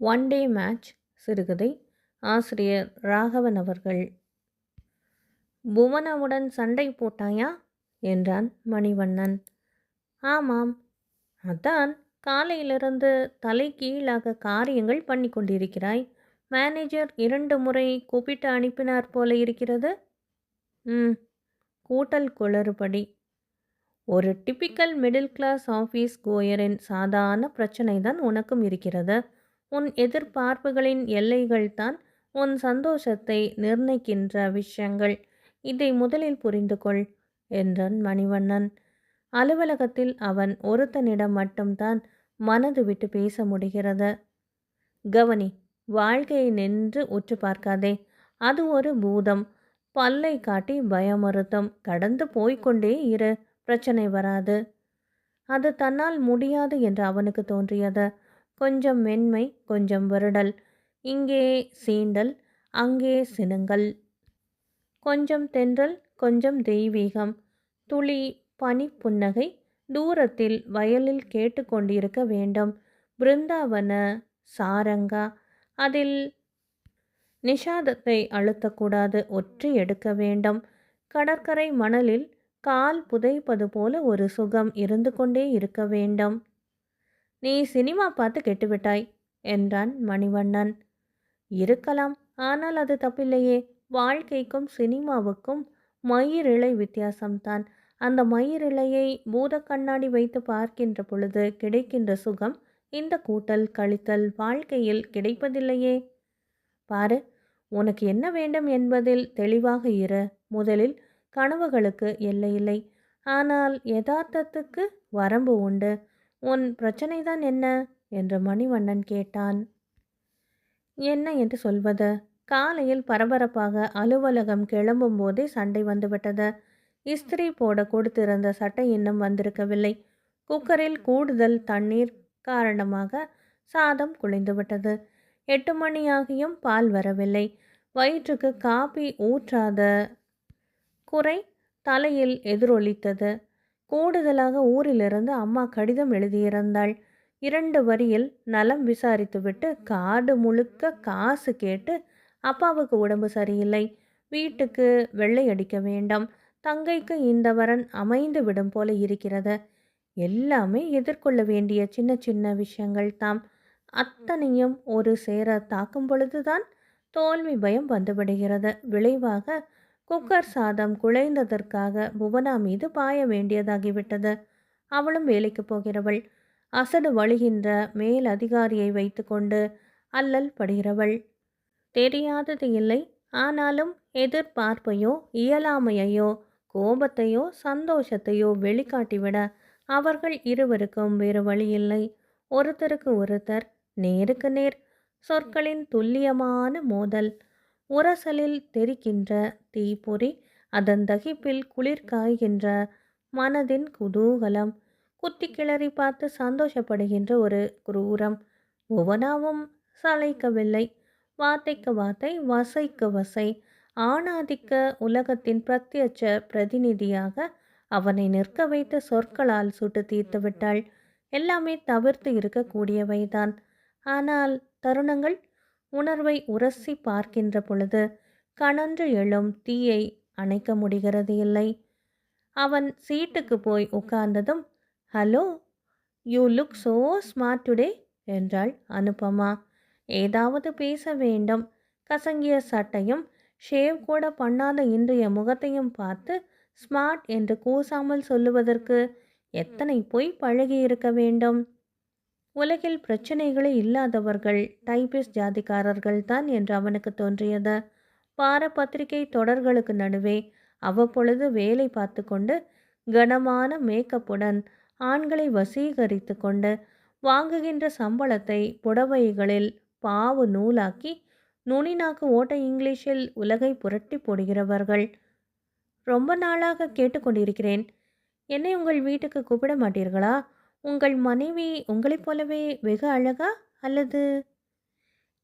One day match சிறுகதை ஆசிரியர் ராகவன் அவர்கள். புவனாவுடன் சண்டை போட்டாயா? என்றான் மணிவண்ணன். ஆமாம். அதான். காலையிலிருந்து தலை கீழாக காரியங்கள் பண்ணி கொண்டிருக்கிறாய். மேனேஜர் இரண்டு முறை கூப்பிட்டு அனுப்பினார் போல இருக்கிறது. ம். கூட்டல் குளறுபடி. ஒரு டிப்பிக்கல் மிடில் கிளாஸ் ஆஃபீஸ் கோயரின் சாதாரண பிரச்சனை தான் உனக்கும் இருக்கிறது. உன் எதிர்பார்ப்புகளின் எல்லைகள்தான் உன் சந்தோஷத்தை நிர்ணயிக்கின்ற விஷயங்கள். இதை முதலில் புரிந்து கொள் என்றான் மணிவண்ணன். அலுவலகத்தில் அவன் ஒருத்தனிடம் மட்டும்தான் மனது விட்டு பேச முடிகிறது. கவனி வாழ்க்கையை நின்று உற்று பார்க்காதே. அது ஒரு பூதம். பல்லை காட்டி பயமறுத்தம். கடந்து போய்க்கொண்டே இரு. பிரச்சனை வராது. அது தன்னால் முடியாது என்று அவனுக்கு தோன்றியது. கொஞ்சம் மென்மை கொஞ்சம் வருடல். இங்கே சீண்டல் அங்கே சினுங்கல் கொஞ்சம் தென்றல் கொஞ்சம் தெய்வீகம். துளி பனி புன்னகை தூரத்தில் வயலில் கேட்டுக்கொண்டிருக்க வேண்டும். பிருந்தாவன சாரங்கா அதில் நிஷாதத்தை அழுத்தக்கூடாது ஒற்றி எடுக்க வேண்டும். கடற்கரை மணலில் கால் புதைப்பது போல ஒரு சுகம் இருந்து கொண்டே இருக்க வேண்டும். நீ சினிமா பார்த்து கெட்டுவிட்டாய் என்றான் மணிவண்ணன். இருக்கலாம் ஆனால் அது தப்பில்லையே. வாழ்க்கைக்கும் சினிமாவுக்கும் மயிரிழை வித்தியாசம்தான். அந்த மயிரிழையை பூத கண்ணாடி வைத்து பார்க்கின்ற பொழுது கிடைக்கின்ற சுகம் இந்த கூட்டல் கழித்தல் வாழ்க்கையில் கிடைப்பதில்லையே. பாரு உனக்கு என்ன வேண்டும் என்பதில் தெளிவாக இரு. முதலில் கனவுகளுக்கு எல்லையில்லை ஆனால் யதார்த்தத்துக்கு வரம்பு உண்டு. உன் பிரச்சனைதான் என்ன? என்று மணிவண்ணன் கேட்டான். என்ன என்று சொல்வது? காலையில் பரபரப்பாக அலுவலகம் கிளம்பும் போதே சண்டை வந்துவிட்டது. இஸ்திரி போட கொடுத்திருந்த சட்டை இன்னும் வந்திருக்கவில்லை. குக்கரில் கூடுதல் தண்ணீர் காரணமாக சாதம் குளிந்துவிட்டது. எட்டு மணியாகியும் பால் வரவில்லை. வயிற்றுக்கு காப்பி ஊற்றாத குறை தலையில் எதிரொலித்தது. கூடுதலாக ஊரிலிருந்து அம்மா கடிதம் எழுதியிருந்தாள். இரண்டு வரியில் நலம் விசாரித்துவிட்டு காடு முழுக்க காசு கேட்டு அப்பாவுக்கு உடம்பு சரியில்லை. வீட்டுக்கு வெள்ளை அடிக்க வேண்டாம். தங்கைக்கு இந்த வரன் அமைந்து விடும் போல இருக்கிறது. எல்லாமே எதிர்கொள்ள வேண்டிய சின்ன சின்ன விஷயங்கள் தாம். அத்தனையும் ஒரு சேர தாக்கும் பொழுதுதான் தோல்வி பயம் வந்துவிடுகிறது விளைவாக குக்கர் சாதம் குழைந்ததற்காக புவனா மீது பாய வேண்டியதாகிவிட்டது. அவளும் வேலைக்கு போகிறவள். அசடு வழிகின்ற மேல் அதிகாரியை வைத்துக்கொண்டு அல்லல் படுகிறவள். தெரியாதது இல்லை. ஆனாலும் எதிர்பார்ப்பையோ இயலாமையையோ கோபத்தையோ சந்தோஷத்தையோ வெளிக்காட்டிவிட அவர்கள் இருவருக்கும் வேறு வழியில்லை. ஒருத்தருக்கு ஒருத்தர் நேருக்கு நேர் சொற்களின் துல்லியமான மோதல். உரசலில் தெரிக்கின்ற தீப்பொறி அதன் தகிப்பில் குளிர் காய்கின்ற மனதின் குதூகலம். குத்தி கிளறி பார்த்து சந்தோஷப்படுகின்ற ஒரு குரூரம். புவனாவும் சளைக்கவில்லை. வார்த்தைக்கு வார்த்தை வசைக்கு வசை. ஆணாதிக்க உலகத்தின் பிரத்யட்ச பிரதிநிதியாக அவனை நிற்க வைத்த சொற்களால் சுட்டு தீர்த்து விட்டாள். எல்லாமே தவிர்த்து இருக்கக்கூடியவைதான். ஆனால் தருணங்கள் உணர்வை உரசி பார்க்கின்ற பொழுது கணன்று எழும் தீயை அணைக்க முடிகிறது இல்லை. அவன் சீட்டுக்கு போய் உட்கார்ந்ததும் hello you look so smart today என்றாள் அனுபமா. ஏதாவது பேச வேண்டும். கசங்கிய சட்டையும் ஷேவ் கூட பண்ணாத இன்றைய முகத்தையும் பார்த்து ஸ்மார்ட் என்று கூசாமல் சொல்லுவதற்கு எத்தனை பொய் பழகி இருக்க வேண்டும்? உலகில் பிரச்சனைகளே இல்லாதவர்கள் டைபிஸ்ட் ஜாதிக்காரர்கள் தான் என்று அவனுக்கு தோன்றியது. பார பத்திரிகை தொடர்களுக்கு நடுவே அவ்வப்பொழுது வேலை பார்த்து கொண்டு கனமான மேக்கப்புடன் ஆண்களை வசீகரித்து கொண்டு வாங்குகின்ற சம்பளத்தை புடவைகளில் பாவு நூலாக்கி நுனிநாக்கு ஓட்ட இங்கிலீஷில் உலகை புரட்டி போடுகிறவர்கள். ரொம்ப நாளாக கேட்டுக்கொண்டிருக்கிறேன். என்னை உங்கள் வீட்டுக்கு கூப்பிட மாட்டீர்களா? உங்கள் மனைவி உங்களைப் போலவே வெகு அழகா அல்லது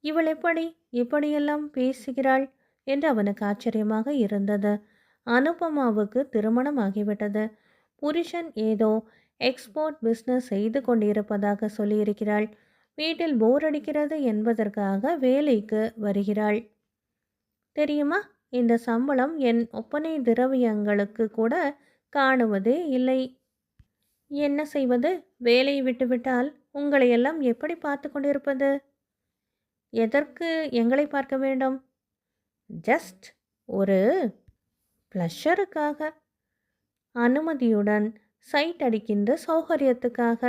இவள் எப்படி இப்படியெல்லாம் பேசுகிறாள் என்று அவனுக்கு ஆச்சரியமாக இருந்தது. அனுபமாவுக்கு திருமணம் ஆகிவிட்டது. புருஷன் ஏதோ எக்ஸ்போர்ட் பிஸ்னஸ் செய்து கொண்டிருப்பதாக சொல்லியிருக்கிறாள். வீட்டில் போர் அடிக்கிறது என்பதற்காக வேலைக்கு வருகிறாள். தெரியுமா? இந்த சம்பளம் என் ஒப்பனை திரவியங்களுக்கு கூட காணுவதே இல்லை. என்ன செய்வது? வேலையை விட்டுவிட்டால் உங்களையெல்லாம் எப்படி பார்த்து கொண்டிருப்பது? எதற்கு எங்களை பார்க்க வேண்டும்? ஜஸ்ட் ஒரு ப்ளஷருக்காக அனுமதியுடன் சைட் அடிக்கின்ற சௌகரியத்துக்காக.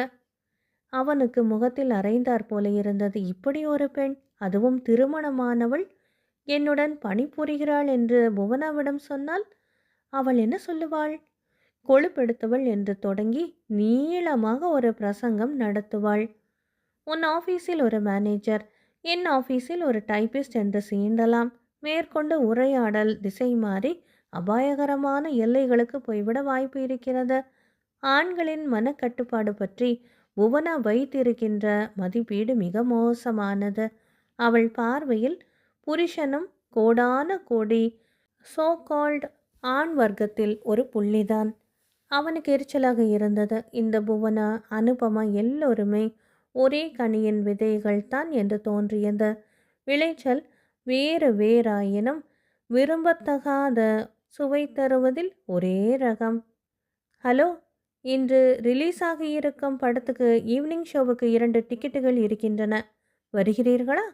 அவனுக்கு முகத்தில் அரைந்தாற் போல இருந்தது. இப்படி ஒரு பெண் அதுவும் திருமணமானவள் என்னுடன் பணிபுரிகிறாள் என்று புவனாவிடம் சொன்னால் அவள் என்ன சொல்லுவாள்? கொழுப்பெடுத்தவள் என்று தொடங்கி நீளமாக ஒரு பிரசங்கம் நடத்துவாள். உன் ஆஃபீஸில் ஒரு மேனேஜர் என் ஆஃபீஸில் ஒரு டைப்பிஸ்ட் என்று சீண்டலாம். மேற்கொண்டு உரையாடல் திசை மாறி அபாயகரமான எல்லைகளுக்கு போய்விட வாய்ப்பு இருக்கிறது. ஆண்களின் மனக்கட்டுப்பாடு பற்றி புவனா வைத்திருக்கின்ற மதிப்பீடு மிக மோசமானது. அவள் பார்வையில் புருஷனும் கோடான கோடி சோ கால்ட் ஆண் வர்க்கத்தில் ஒரு புள்ளிதான். அவனுக்கு எரிச்சலாக இருந்தது. இந்த புவனா அனுபமா எல்லோருமே ஒரே கனியின் விதைகள் தான் என்று தோன்றியது. விளைச்சல் வேறு வேறாயினும் விரும்பத்தகாத சுவை தருவதில் ஒரே ரகம். ஹலோ இன்று ரிலீஸ் ஆகியிருக்கும் படத்துக்கு ஈவினிங் ஷோவுக்கு இரண்டு டிக்கெட்டுகள் இருக்கின்றன. வருகிறீர்களா?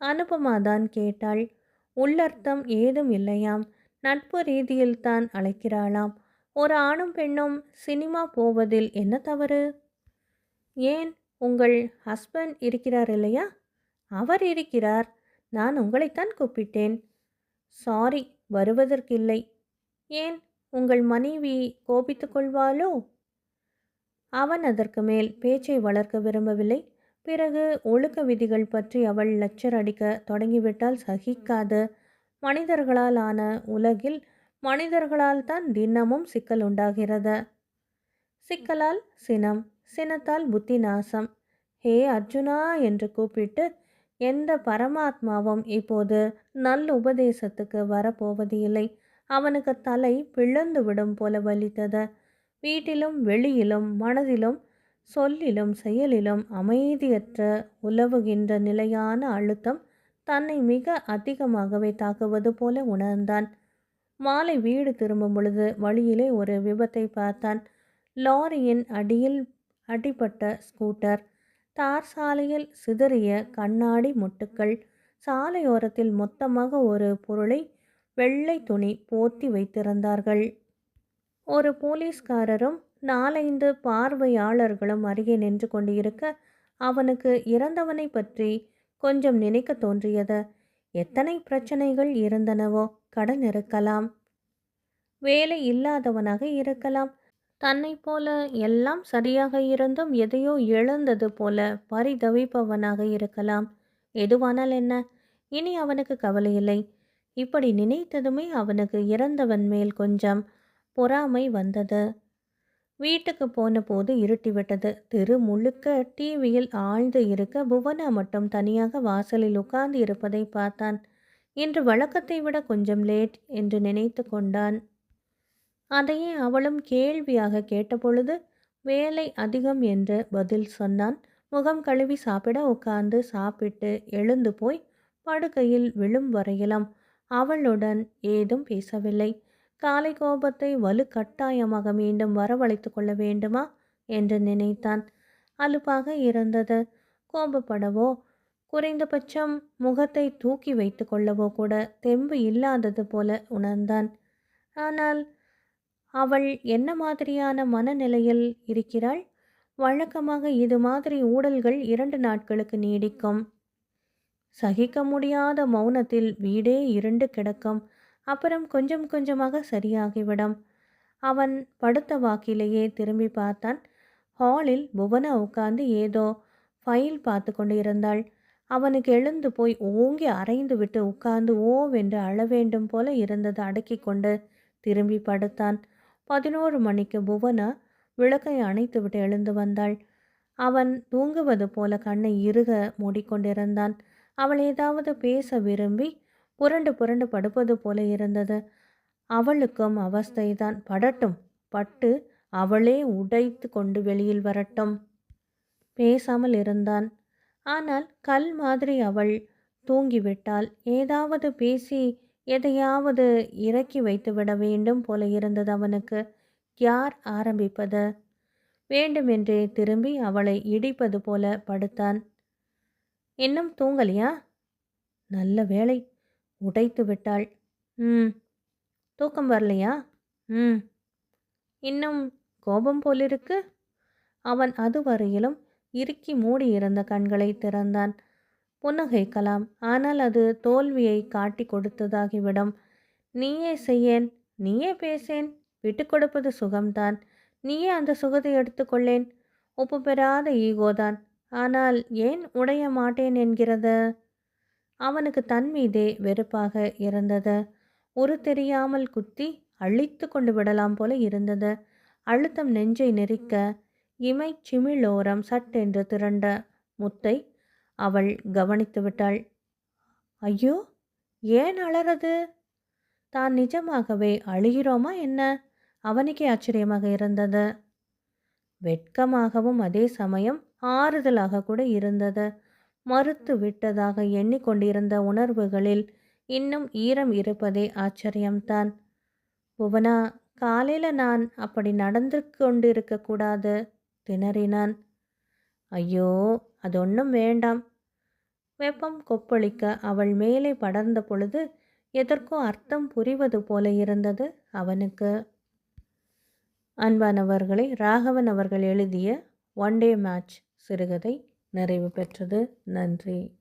அனுபமா தான் கேட்டாள். உள்ளர்த்தம் ஏதும் இல்லையாம். நட்பு ரீதியில் தான் அழைக்கிறாளாம். ஒரு ஆணும் பெண்ணும் சினிமா போவதில் என்ன தவறு? ஏன் உங்கள் ஹஸ்பண்ட் இருக்கிறார் இல்லையா? அவர் இருக்கிறார். நான் உங்களைத்தான் கூப்பிட்டேன். சாரி வருவதற்கில்லை. ஏன் உங்கள் மனைவி கோபித்து கொள்வாளோ? அவன் அதற்கு மேல் பேச்சை வளர்க்க விரும்பவில்லை. பிறகு ஒழுக்க விதிகள் பற்றி அவள் லெக்சர் அடிக்க தொடங்கிவிட்டால் சகிக்காது. மனிதர்களால் ஆன உலகில் மனிதர்களால் தான் தினமும் சிக்கல் உண்டாகிறது. சிக்கலால் சினம் சினத்தால் புத்தி நாசம் ஹே அர்ஜுனா என்று கூப்பிட்டு எந்த பரமாத்மாவும் இப்போது நல்ல உபதேசத்துக்கு வரப்போவது இல்லை அவனுக்கு தலை பிளந்து விடும் போல வலித்தது. வீட்டிலும் வெளியிலும் மனதிலும் சொல்லிலும் செயலிலும் அமைதியற்ற உலவுகின்ற நிலையான அழுத்தம் தன்னை மிக அதிகமாகவே தாக்குவது போல உணர்ந்தான். மாலை வீடு திரும்பும் பொழுது வழியிலே ஒரு விபத்தை பார்த்தான். லாரியின் அடியில் அடிபட்ட ஸ்கூட்டர். தார் சாலையில் சிதறிய கண்ணாடி முட்டுக்கள். சாலையோரத்தில் மொத்தமாக ஒரு பொருளை வெள்ளை துணி போர்த்தி வைத்திருந்தார்கள். ஒரு போலீஸ்காரரும் நாலைந்து பார்வையாளர்களும் அருகே நின்று கொண்டிருக்க அவனுக்கு இறந்தவனை பற்றி கொஞ்சம் நினைக்க தோன்றியது. எத்தனை பிரச்சனைகள் இருந்தனவோ கடன் இருக்கலாம். வேலை இல்லாதவனாக இருக்கலாம். தன்னை போல எல்லாம் சரியாக இருந்தும் எதையோ இழந்தது போல பரிதவிப்பவனாக இருக்கலாம். எதுவானால் என்ன? இனி அவனுக்கு கவலை இல்லை. இப்படி நினைத்ததுமே அவனுக்கு இறந்தவன் மேல் கொஞ்சம் பொறாமை வந்தது. வீட்டுக்கு போன போது இருட்டிவிட்டது. தெரு முழுக்க டிவியில் ஆழ்ந்து இருக்க புவனா மட்டும் தனியாக வாசலில் உட்கார்ந்து இருப்பதை பார்த்தான். இன்று வழக்கத்தை விட கொஞ்சம் லேட் என்று நினைத்து கொண்டான். அதையே அவளும் கேள்வியாக கேட்டபொழுது வேலை அதிகம் என்று பதில் சொன்னான். முகம் கழுவி சாப்பிட உட்கார்ந்து சாப்பிட்டு எழுந்து போய் படுக்கையில் விழும் வரையிலும் அவளுடன் ஏதும் பேசவில்லை. காலை கோபத்தை வலு கட்டாயமாக மீண்டும் வரவழைத்து கொள்ள வேண்டுமா? என்று நினைத்தான். அலுப்பாக இருந்தது. கோபப்படவோ குறைந்தபட்சம் முகத்தை தூக்கி வைத்து கொள்ளவோ கூட தெம்பு இல்லாதது போல உணர்ந்தான். ஆனால் அவள் என்ன மாதிரியான மனநிலையில் இருக்கிறாள்? வழக்கமாக இது மாதிரி ஊடல்கள் இரண்டு நாட்களுக்கு நீடிக்கும். சகிக்க முடியாத மௌனத்தில் வீடே இருண்டு கிடக்கும். அப்புறம் கொஞ்சம் கொஞ்சமாக சரியாகிவிடும். அவன் படுத்த வாக்கிலேயே திரும்பி பார்த்தான். ஹாலில் புவனா உட்கார்ந்து ஏதோ ஃபைல் பார்த்து கொண்டு இருந்தாள் அவனுக்கு எழுந்து போய் ஓங்கி அரைந்து விட்டு உட்கார்ந்து ஓவென்று அழ வேண்டும் போல இருந்தது அடக்கி கொண்டு திரும்பி படுத்தான். பதினோரு மணிக்கு புவனா விளக்கை அணைத்துவிட்டு எழுந்து வந்தாள். அவன் தூங்குவது போல கண்ணை இறுக மூடிக்கொண்டிருந்தான். அவள் ஏதாவது பேச விரும்பி புரண்டு புரண்டு படுப்பது போல இருந்தது. அவளுக்கும் அவஸ்தைதான். படட்டும். பட்டு அவளே உடைத்து கொண்டு வெளியில் வரட்டும். பேசாமல் இருந்தான். ஆனால் கல் மாதிரி அவள் தூங்கிவிட்டால் ஏதாவது பேசி எதையாவது இறக்கி வைத்து விட வேண்டும் போல இருந்தது அவனுக்கு. யார் ஆரம்பிப்பது? வேண்டுமென்றே திரும்பி அவளை இடிப்பது போல படுத்தான். இன்னும் தூங்கலையா? நல்ல வேளை உடைத்து விட்டாள். ம் தூக்கம் வரலையா? ம். இன்னும் கோபம் போலிருக்கு? அவன் அதுவரையிலும் இறுக்கி மூடியிருந்த கண்களை திறந்தான். புன்னகைக்கலாம் ஆனால் அது தோல்வியை காட்டி கொடுத்ததாகிவிடும். நீயே செய்யேன் நீயே பேசேன் விட்டு கொடுப்பது சுகம்தான். நீயே அந்த சுகத்தை எடுத்துக்கொள்ளேன் ஒப்பு பெறாத ஈகோதான். ஆனால் ஏன் உடைய மாட்டேன் என்கிறது? அவனுக்கு தன் மீதே வெறுப்பாக இருந்தது. ஒரு தெரியாமல் குத்தி அழித்து கொண்டு விடலாம் போல இருந்தது. அழுத்தம் நெஞ்சை நெரிக்க இமை சிமிழோரம் சட்டென்று திரண்ட முத்தை அவள் கவனித்து விட்டாள். ஐயோ ஏன் அலறது? தான் நிஜமாகவே அழுகிறோமா என்ன அவனுக்கே ஆச்சரியமாக இருந்தது. வெட்கமாகவும் அதே சமயம் ஆறுதலாக கூட இருந்தது. மறுத்து விட்டதாக எண்ணிக்கொண்டிருந்த உணர்வுகளில் இன்னும் ஈரம் இருப்பதே ஆச்சரியம்தான். புவனா காலையில் நான் அப்படி நடந்து கொண்டிருக்க கூடாது திணறினான். ஐயோ அது ஒன்றும் வேண்டாம். வெப்பம் கொப்பளிக்க அவள் மேலே படர்ந்த பொழுது எதற்கோ அர்த்தம் புரிவது போல இருந்தது அவனுக்கு. அன்பானவர்களை ராகவன் அவர்கள் எழுதிய ஒன் டே மேட்ச் சிறுகதை நிறைவு பெற்றது. நன்றி.